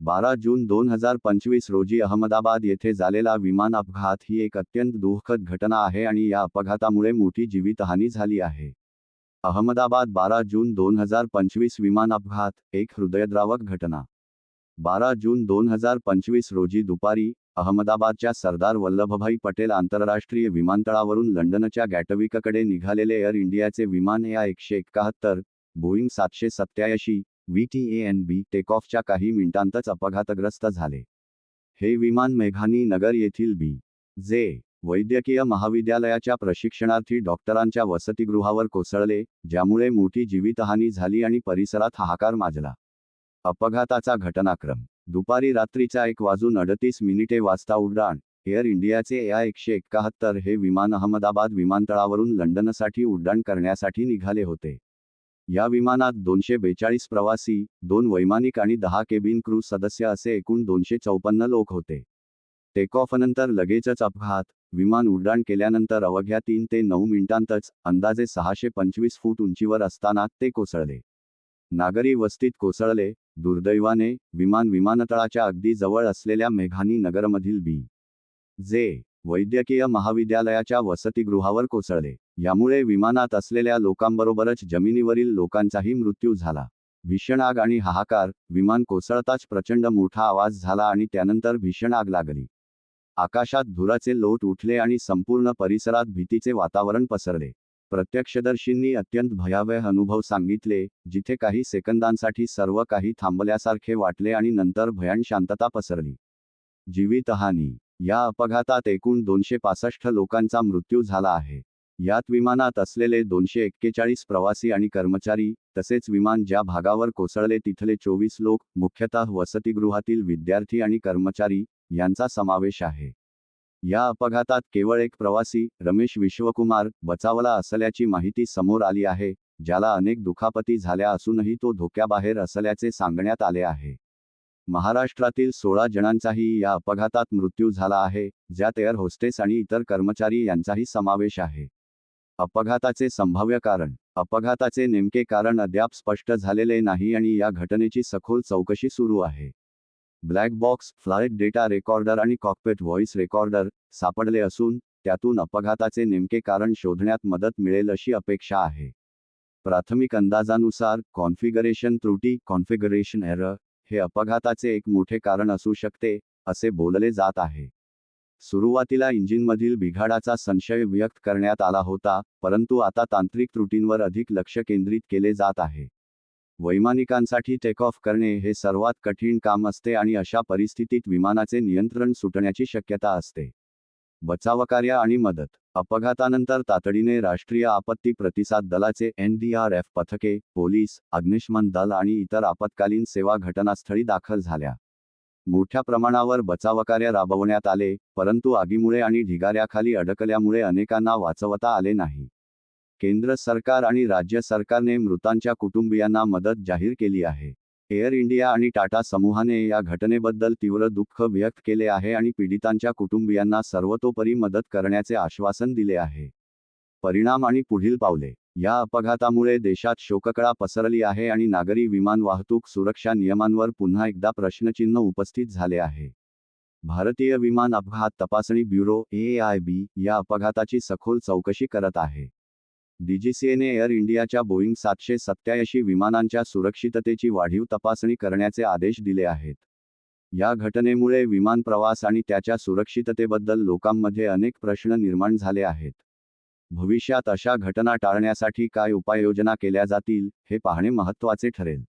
बारा जून दोन हजार पंचवीस रोजी अहमदाबाद येथे झालेला विमान अपघात ही एक अत्यंत दुःखद घटना आहे आणि या अपघातामुळे मोठी जीवितहानी झाली आहे. अहमदाबाद बारा जून दोन हजार पंचवीस विमान अपघात एक हृदयद्रावक घटना. बारा जून दोन हजार पंचवीस रोजी दुपारी अहमदाबादच्या सरदार वल्लभभाई पटेल आंतरराष्ट्रीय विमानतळावरून लंडनच्या गॅटविककडे निघालेले एअर इंडियाचे विमान या एकशे एकाहत्तर बोईंग सातशे सत्याऐंशी व्हीटीएएनबी टेकऑफच्या काही मिनिटांतच अपघातग्रस्त झाले. हे विमान मेघानी नगर येथील बी. जे. वैद्यकीय महाविद्यालयाच्या प्रशिक्षणार्थी डॉक्टरांच्या वसतिगृहावर कोसळले ज्यामुळे मोठी जीवितहानी झाली आणि परिसरात हाहाकार माजला. अपघाताचा घटनाक्रम. दुपारी रात्रीचा एक वाजून अडतीस मिनिटे वाजता उड्डाण एअर इंडियाचे या एकशे एकाहत्तर हे विमान अहमदाबाद विमानतळावरून लंडनसाठी उड्डाण करण्यासाठी निघाले होते. या विमानात दोनशे बेचाळीस प्रवासी दोन वैमानिक आणि दहा केबिन क्रू सदस्य असे एकूण दोनशे चौपन्न लोक होते. टेकऑफनंतर लगेचच अपघात विमान उड्डाण केल्यानंतर अवघ्या तीन ते नऊ मिनिटांतच अंदाजे सहाशे पंचवीस फूट उंचीवर असताना ते कोसळले. नागरी वस्तीत कोसळले दुर्दैवाने विमान विमानतळाच्या अगदी जवळ असलेल्या मेघानी नगरमधील बी. जे. वैद्यकीय महाविद्यालयाच्या वसतिगृहावर कोसळले. यामुळे विमानात असलेल्या लोकांबरोबरच जमिनीवरील लोकांचाही मृत्यू झाला. भीषण आग आणि हाहाकार विमान कोसळताच प्रचंड मोठा आवाज झाला आणि त्यानंतर भीषण आग लागली. आकाशात धुराचे लोट उठले आणि संपूर्ण परिसरात भीतीचे वातावरण पसरले. प्रत्यक्षदर्शींनी अत्यंत भयावह अनुभव सांगितले जिथे काही सेकंदांसाठी सर्व काही थांबल्यासारखे वाटले आणि नंतर भयान शांतता पसरली. जीवितहानी या अपघातात एकूण दोनशे पासष्ट लोकांचा मृत्यू झाला आहे. यात विमानात असलेले दोनशे एक्केचाळीस प्रवासी आणि कर्मचारी तसेच विमान ज्या भागावर कोसळले तिथले चोवीस लोक मुख्यतः वसतिगृहातील विद्यार्थी आणि कर्मचारी यांचा समावेश आहे. या अपघातात केवळ एक प्रवासी रमेश विश्वकुमार बचावला असल्याची माहिती समोर आली आहे ज्याला अनेक दुखापती झाल्या असूनही तो धोक्याबाहेर असल्याचे सांगण्यात आले आहे. महाराष्ट्रातील सोळा जणांचाही या अपघातात मृत्यू झाला आहे ज्यात एअर होस्टेस आणि इतर कर्मचारी यांचाही समावेश आहे. अपघाताचे संभाव्य कारण. अपघाताचे नेमके कारण अद्याप स्पष्ट झालेले नाही आणि या घटनेची सखोल चौकशी सुरू आहे. Black box flight data recorder आणि कॉकपेट व्हॉइस रेकॉर्डर सापडले असून त्यातून अपघाताचे नेमके कारण शोधण्यात मदत मिळेल अशी अपेक्षा आहे. प्राथमिक अंदाजानुसार कॉन्फिगरेशन त्रुटी कॉन्फिगरेशन एरर हे अपघाताचे एक मोठे कारण असू शकते असे बोलले जात आहे. सुरुवातीला इंजिनमधील बिघाडाचा संशय व्यक्त करण्यात आला होता परंतु आता तांत्रिक त्रुटींवर अधिक लक्ष केंद्रित केले जात आहे. वैमानिकांसाठी टेक ऑफ करणे हे सर्वात कठीण काम असते आणि अशा परिस्थितीत विमानाचे नियंत्रण सुटण्याची शक्यता असते. बचावकार्य आणि मदत. अपघातानंतर तातडीने राष्ट्रीय आपत्ती प्रतिसाद दलाचे एन डी आर एफ पथके पोलीस अग्निशमन दल आणि इतर आपत्कालीन सेवा घटनास्थळी दाखल झाल्या. मोठ्या प्रमाणावर बचावकार्य राबवण्यात आले परंतु आगीमुळे आणि ढिगाऱ्याखाली अडकल्यामुळे अनेकांना वाचवता आले नाही. केंद्र सरकार आणि राज्य सरकारने मृतांच्या कुटुंबियांना मदत जाहीर केली आहे. एअर इंडिया आणि टाटा समूहाने या घटनेबद्दल तीव्र दुःख व्यक्त केले आहे आणि पीडितांच्या कुटुंबियांना सर्वतोपरी मदत करण्याचे आश्वासन दिले आहे. परिणाम आणि पुढील पावले या अपघातामुळे देशात शोककळा पसरली आहे आणि नागरी विमान वाहतूक सुरक्षा नियमांवर पुन्हा एकदा प्रश्नचिन्ह उपस्थित झाले आहे. भारतीय विमान अपघात तपासणी ब्युरो ए आय बी या अपघाताची सखोल चौकशी करत आहे. डीजीसीएने एअर इंडियाच्या बोईंग सातशे सत्याऐंशी विमानांच्या सुरक्षिततेची वाढीव तपासणी करण्याचे आदेश दिले आहेत. या घटनेमुळे विमान प्रवास आणि त्याच्या सुरक्षिततेबद्दल लोकांमध्ये अनेक प्रश्न निर्माण झाले आहेत. भविष्यात अशा घटना टाळण्यासाठी काय उपाययोजना केल्या जातील हे पाहणे महत्त्वाचे ठरेल.